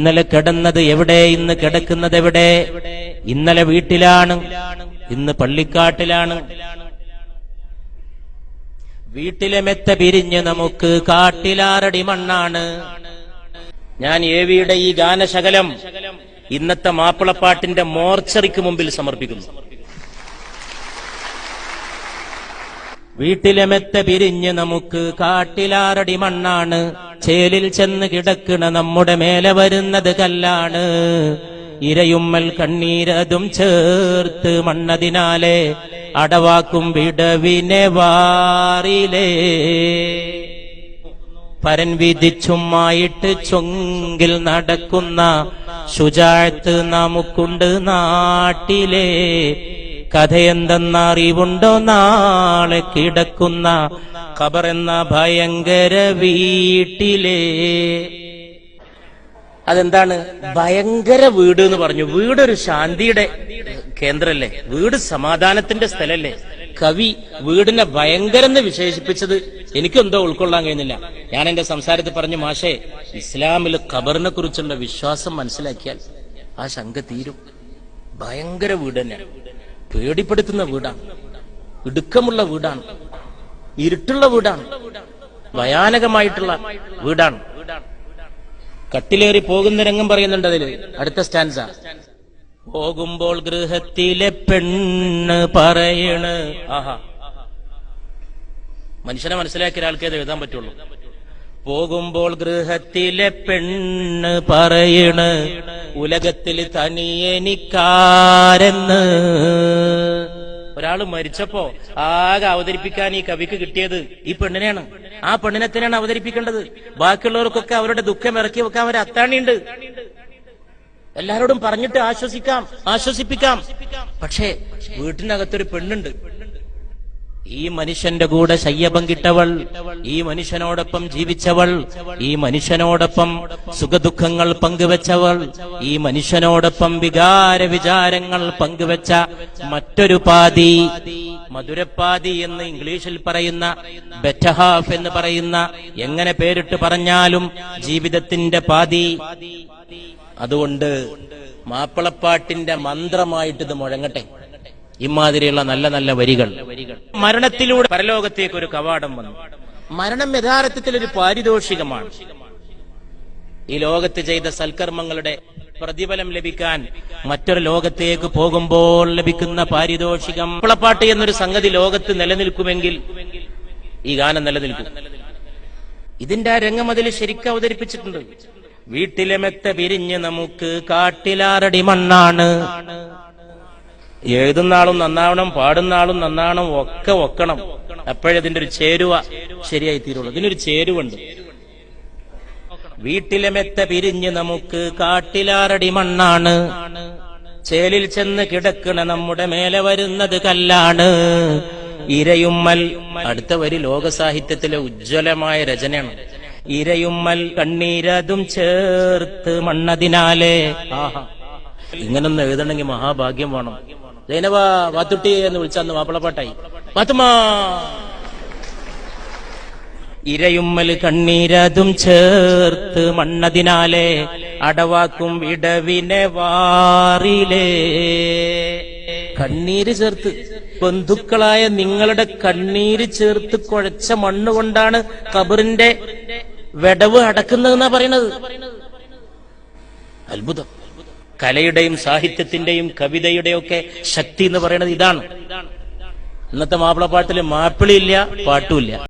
ഇന്നലെ കിടന്നത് എവിടെ? ഇന്ന് കിടക്കുന്നത് എവിടെ? ഇന്നലെ വീട്ടിലാണ്. ഇന്ന് പള്ളിക്കാട്ടിലാണ്. വീട്ടിലെ മെത്ത പിരിഞ്ഞ് നമുക്ക് കാട്ടിലാറടി മണ്ണാണ്. ഞാൻ ഏവിയുടെ ഈ ഗാനശകലം ഇന്നത്തെ മാപ്പിളപ്പാട്ടിന്റെ മോർച്ചറിക്ക് മുമ്പിൽ സമർപ്പിക്കുന്നു. വീട്ടിലെ മെത്ത പിരിഞ്ഞ് നമുക്ക് കാട്ടിലാറടി മണ്ണാണ്. ചേലിൽ ചെന്ന് കിടക്കണ നമ്മുടെ മേലെ വരുന്നത് കല്ലാണ്. ഇരയുമ്മൽ കണ്ണീരതും ചേർത്ത് മണ്ണതിനാലെ അടവാക്കും വിടവിനെ വാറിലേ. പരൻ വിധിച്ചുമായിട്ട് ചൊങ്കിൽ നടക്കുന്ന ശുചാഴ്ത്ത് നമുക്കുണ്ട് നാട്ടിലെ. കഥയെന്തെന്നറിവുണ്ടോ? നാളെ കിടക്കുന്ന ഖബർ എന്ന ഭയങ്കര വീട്ടിലെ. അതെന്താണ്? ഭയങ്കര വീട് എന്ന് പറഞ്ഞു. വീടൊരു ശാന്തിയുടെ കേന്ദ്രല്ലേ? വീട് സമാധാനത്തിന്റെ സ്ഥലല്ലേ? കവി വീടിനെ ഭയങ്കര എന്ന് വിശേഷിപ്പിച്ചത് എനിക്കെന്തോ ഉൾക്കൊള്ളാൻ കഴിയുന്നില്ല. ഞാൻ എന്റെ സംസാരത്തിൽ പറഞ്ഞു മാഷേ ഇസ്ലാമിൽ ഖബറിനെ കുറിച്ചുള്ള വിശ്വാസം മനസ്സിലാക്കിയാൽ ആ ശങ്ക തീരും. ഭയങ്കര വീട് തന്നെ പേടിപ്പെടുത്തുന്ന വീടാണ്. ഇടുക്കമുള്ള വീടാണ്. ഇരുട്ടുള്ള വീടാണ്. ഭയാനകമായിട്ടുള്ള വീടാണ്. കട്ടിലേറി പോകുന്ന രംഗം പറയുന്നുണ്ട് അതിൽ. അടുത്ത സ്റ്റാൻസ പോകുമ്പോൾ ഗൃഹത്തിലെ പെണ്ണ് പറയണ്. ആഹാ. മനുഷ്യനെ മനസ്സിലാക്കിയ ഒരാൾക്ക് അത് എഴുതാൻ പറ്റുള്ളൂ. പോകുമ്പോൾ ഗൃഹത്തിലെ പെണ്ണ് പറയണ്. ഉലകത്തിൽ തനിയെനിക്കാരെന്ന്. ഒരാൾ മരിച്ചപ്പോ ആകെ അവതരിപ്പിക്കാൻ ഈ കവിക്ക് കിട്ടിയത് ഈ പെണ്ണിനെയാണ്. ആ പെണ്ണിനെ തന്നെയാണ് അവതരിപ്പിക്കേണ്ടത്. ബാക്കിയുള്ളവർക്കൊക്കെ അവരുടെ ദുഃഖം ഇറക്കി വെക്കാൻ ഒരു അത്താണിയുണ്ട്. എല്ലാരോടും പറഞ്ഞിട്ട് ആശ്വസിക്കാം ആശ്വസിപ്പിക്കാം. പക്ഷേ വീട്ടിനകത്തൊരു പെണ്ണുണ്ട്. ഈ മനുഷ്യന്റെ കൂടെ ശയ്യപം കിട്ടവൾ ഈ മനുഷ്യനോടൊപ്പം ജീവിച്ചവൾ ഈ മനുഷ്യനോടൊപ്പം സുഖദുഃഖങ്ങൾ പങ്കുവെച്ചവൾ ഈ മനുഷ്യനോടൊപ്പം വികാര വിചാരങ്ങൾ പങ്കുവെച്ച മറ്റൊരു പാതി മധുരപ്പാതി എന്ന് ഇംഗ്ലീഷിൽ പറയുന്ന ബെറ്റഹാഫ് എന്ന് പറയുന്ന എങ്ങനെ പേരിട്ട് പറഞ്ഞാലും ജീവിതത്തിന്റെ പാതി. അതുകൊണ്ട് മാപ്പിളപ്പാട്ടിന്റെ മന്ത്രമായിട്ട് ഇത് മുഴങ്ങട്ടെ. ഇമാതിരിയുള്ള നല്ല നല്ല വരികൾ. മരണത്തിലൂടെ പരലോകത്തേക്ക് ഒരു കവാടം വന്നു. മരണം യഥാർത്ഥത്തിൽ ഒരു പാരിതോഷികമാണ്. ഈ ലോകത്ത് ചെയ്ത സൽക്കർമ്മങ്ങളുടെ പ്രതിഫലം ലഭിക്കാൻ മറ്റൊരു ലോകത്തേക്ക് പോകുമ്പോൾ ലഭിക്കുന്ന പാരിതോഷികം മാപ്പിളപ്പാട്ട് എന്നൊരു സംഗതി ലോകത്ത് നിലനിൽക്കുമെങ്കിൽ ഈ ഗാനം നിലനിൽക്കും. ഇതിന്റെ ആ രംഗം അതിൽ ശരിക്കും അവതരിപ്പിച്ചിട്ടുണ്ട്. വീട്ടിലെ മെത്ത പിരിഞ്ഞ് നമുക്ക് കാട്ടിലാറടി മണ്ണാണ്. എഴുതുന്ന ആളും നന്നാവണം പാടുന്ന ആളും നന്നാവണം ഒക്കെ ഒക്കണം അപ്പോഴതിന്റെ ഒരു ചേരുവ ശരിയായി തീരുള്ളൂ ഇതിനൊരു ചേരുവുണ്ട്. വീട്ടിലെ മെത്ത പിരിഞ്ഞ് നമുക്ക് കാട്ടിലാറടി മണ്ണാണ്. ചേലിൽ ചെന്ന് കിടക്കണ നമ്മുടെ മേലെ വരുന്നത് കല്ലാണ്. ഇരയുമ്മൽ അടുത്ത വരി ലോക സാഹിത്യത്തിലെ ഉജ്ജ്വലമായ രചനയാണ്. ഇരയുമ്മൽ കണ്ണീരതും ചേർത്ത് മണ്ണതിനാലേ. ആഹാ. ഇങ്ങനൊന്ന് എഴുതണമെങ്കിൽ മഹാഭാഗ്യം വേണം. ജൈനവ വാത്തുട്ടി എന്ന് വിളിച്ചന്ന് മാപ്പിളപ്പാട്ടായി പാത്തുമാ ഇരയുമ്മൽ കണ്ണീരതും ചേർത്ത് മണ്ണതിനാലെ അടവാക്കും വിടവിനെ വാറിലേ. കണ്ണീര് ചേർത്ത്. ബന്ധുക്കളായ നിങ്ങളുടെ കണ്ണീര് ചേർത്ത് കുഴച്ച മണ്ണ് കൊണ്ടാണ് കബറിന്റെ വെടവ് അടക്കുന്നതെന്നാ പറയണത്. അത്ഭുതം. കലയുടെയും സാഹിത്യത്തിന്റെയും കവിതയുടെയൊക്കെ ശക്തി എന്ന് പറയുന്നത് ഇതാണ് ഇന്നത്തെ മാപ്പിളപ്പാട്ടിൽ മാപ്പിളിയില്ല പാട്ടുമില്ല